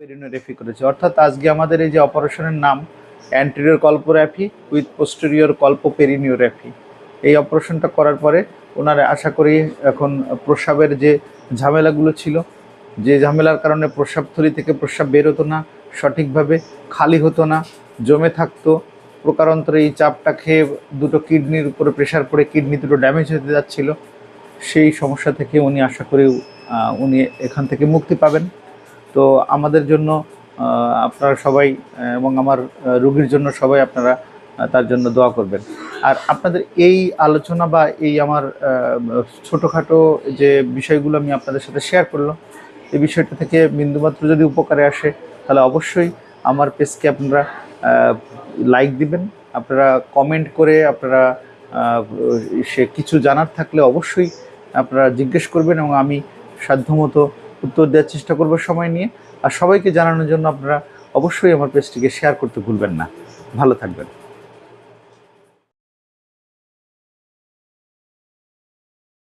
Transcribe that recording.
পেরিনোরেফি করেছে। অর্থাৎ আজকে আমাদের এই যে অপারেশনের নাম অ্যান্টেরিয়র কল্পোর্যাফি উইথ পোস্টেরিয়র কল্প কল্পোপেরিনিওর্যাফি এই অপারেশনটা করার পরে ওনারা আশা করি এখন প্রস্রাবের যে ঝামেলাগুলো ছিল, যে ঝামেলার কারণে প্রস্রাব থলি থেকে প্রস্রাব বের হতো না, সঠিকভাবে খালি হতো না, জমে থাকতো, প্রকারান্তরে এই চাপটা খেয়ে দুটো কিডনির উপরে প্রেশার পড়ে কিডনি দুটো ড্যামেজ হতে যাচ্ছিল। সেই সমস্যা থেকে উনি আশা করি উনি এখান থেকে মুক্তি পাবেন। তো আমাদের জন্য আপনারা সবাই এবং আমার রুগীর জন্য সবাই আপনারা তার জন্য দোয়া করবেন। আর আপনাদের এই আলোচনা বা এই আমার ছোটোখাটো যে বিষয়গুলো আমি আপনাদের সাথে শেয়ার করলাম, এই বিষয়টা থেকে বিন্দুমাত্র যদি উপকারে আসে, তাহলে অবশ্যই আমার পেজকে আপনারা লাইক দিবেন। আপনারা কমেন্ট করে আপনারা সে কিছু জানার থাকলে অবশ্যই আপনারা জিজ্ঞেস করবেন এবং আমি সাধ্যমতো উত্তর দেওয়ার চেষ্টা করব সময় নিয়ে। আর সবাইকে জানানোর জন্য আপনারা অবশ্যই আমার পেজটিকে শেয়ার করতে ভুলবেন না। ভালো থাকবেন।